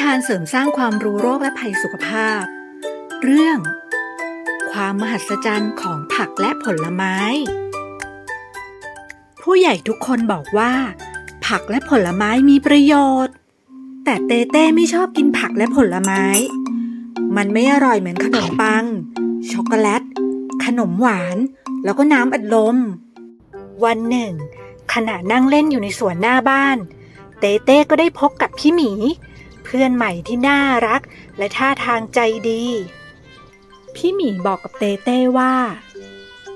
ทานเสริมสร้างความรู้โรคและภัยสุขภาพ เรื่อง ความมหัศจรรย์ของผักและผลไม้ ผู้ใหญ่ทุกคนบอกว่า ผักและผลไม้มีประโยชน์ แต่เต้เต้ไม่ชอบกินผักและผลไม้ มันไม่อร่อยเหมือนขนมปัง ช็อกโกแลต ขนมหวาน แล้วก็น้ำอัดลม วันหนึ่งขณะนั่งเล่นอยู่ในสวนหน้าบ้าน เต้เต้ก็ได้พบกับพี่หมี เพื่อนใหม่ที่น่ารัก และท่าทางใจดี พี่หมีบอกกับเต้เต้ว่า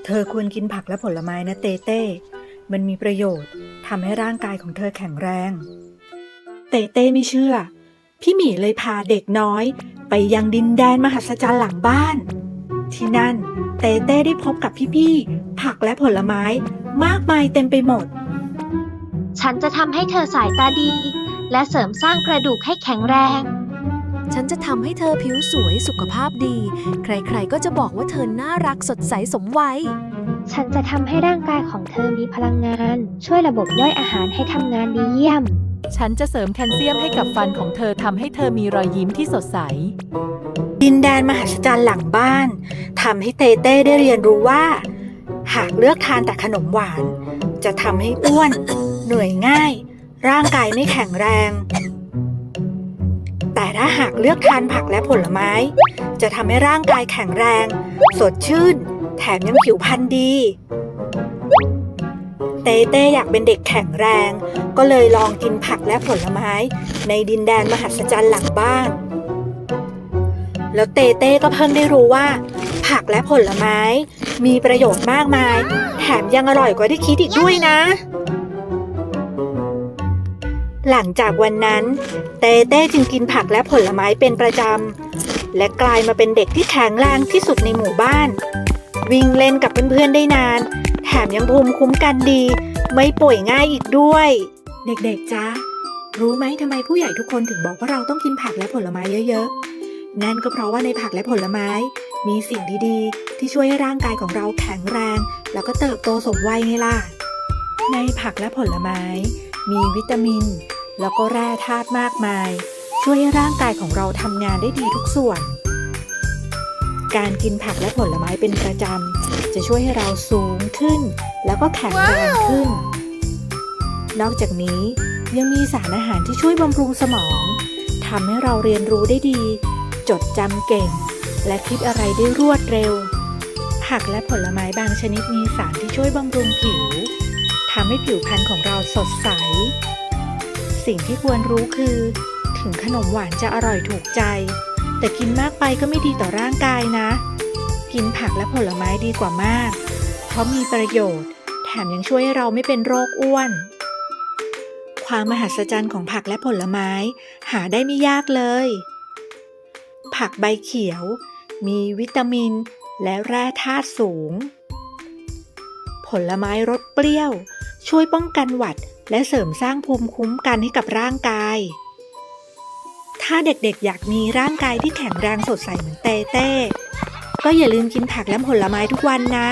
เธอควรกินผักและผลไม้นะเต้เต้ มันมีประโยชน์ทำให้ร่างกายของเธอแข็งแรง เต้เต้ไม่เชื่อ พี่หมีเลยพาเด็กน้อย ไปยังดินแดนมหัศจรรย์หลังบ้าน ที่นั่นเต้เต้ได้พบกับพี่ๆผักและผลไม้มากมายเต็มไปหมด ฉันจะทำให้เธอสายตาดี และเสริมสร้างกระดูกให้แข็งแรง ฉันจะทำให้เธอผิวสวยสุขภาพดี ใครๆก็จะบอกว่าเธอน่ารักสดใสสมวัย ฉันจะทำให้ร่างกายของเธอมีพลังงาน ช่วยระบบย่อยอาหารให้ทำงานดีเยี่ยม ฉันจะเสริมแคลเซียมให้กับฟันของเธอทำให้เธอมีรอยยิ้มที่สดใส ดินแดนมหัศจรรย์หลังบ้านทำให้เต้เต้ได้เรียนรู้ว่า หากเลือกทานแต่ขนมหวาน จะทำให้อ้วน เหนื่อยง่าย ร่างกายไม่แข็งแรง แต่ถ้าหากเลือกทานผักและผลไม้ จะทำให้ร่างกายแข็งแรง สดชื่น แถมยังผิวพรรณดี เต้เต้อยากเป็นเด็กแข็งแรง ก็เลยลองกินผักและผลไม้ ในดินแดนมหัศจรรย์หลังบ้าน แล้วเต้เต้ก็เพิ่งได้รู้ว่า ผักและผลไม้มีประโยชน์มากมาย แถมยังอร่อยกว่าที่คิดอีกด้วยนะ หลังจากวันนั้น เต้เต้จึงกินผักและผลไม้เป็นประจำ และกลายมาเป็นเด็กที่แข็งแรงที่สุดในหมู่บ้าน วิ่งเล่นกับเพื่อนๆได้นาน แถมยังภูมิคุ้มกันดี ไม่ป่วยง่ายอีกด้วย เด็กๆจ๊ะรู้ไหมทำไมผู้ใหญ่ทุกคนถึงบอกว่าเราต้องกินผักและผลไม้เยอะๆ นั่นก็เพราะว่าในผักและผลไม้ มีสิ่งดีๆ ที่ช่วยให้ร่างกายของเราแข็งแรง แล้วก็เติบโตสมวัยไงล่ะ ในผักและผลไม้ มีวิตามิน แล้วก็แร่ธาตุมากมาย ช่วยให้ร่างกายของเราทำงานได้ดีทุกส่วน การกินผักและผลไม้เป็นประจำ จะช่วยให้เราสูงขึ้น แล้วก็แข็งแรงขึ้น นอกจากนี้ยังมีสารอาหารที่ช่วยบำรุงสมองทำให้เราเรียนรู้ได้ดี จดจำเก่ง และคิดอะไรได้รวดเร็ว ผักและผลไม้บางชนิดมีสารที่ช่วยบำรุงผิวทำให้ผิวพรรณของเราสดใส สิ่งที่ควรรู้คือ ถึงขนมหวานจะอร่อยถูกใจ แต่กินมากไปก็ไม่ดีต่อร่างกายนะ กินผักและผลไม้ดีกว่ามาก เพราะมีประโยชน์ แถมยังช่วยให้เราไม่เป็นโรคอ้วน ความมหัศจรรย์ของผักและผลไม้ หาได้ไม่ยากเลย ผักใบเขียว มีวิตามิน และแร่ธาตุสูง ผลไม้รสเปรี้ยว ช่วยป้องกันหวัด และเสริมสร้างภูมิคุ้มกันให้กับร่างกาย ถ้าเด็กๆ อยากมีร่างกายที่แข็งแรงสดใสเหมือนเต้เต้ก็อย่าลืมกินผักและผลไม้ทุกวันนะ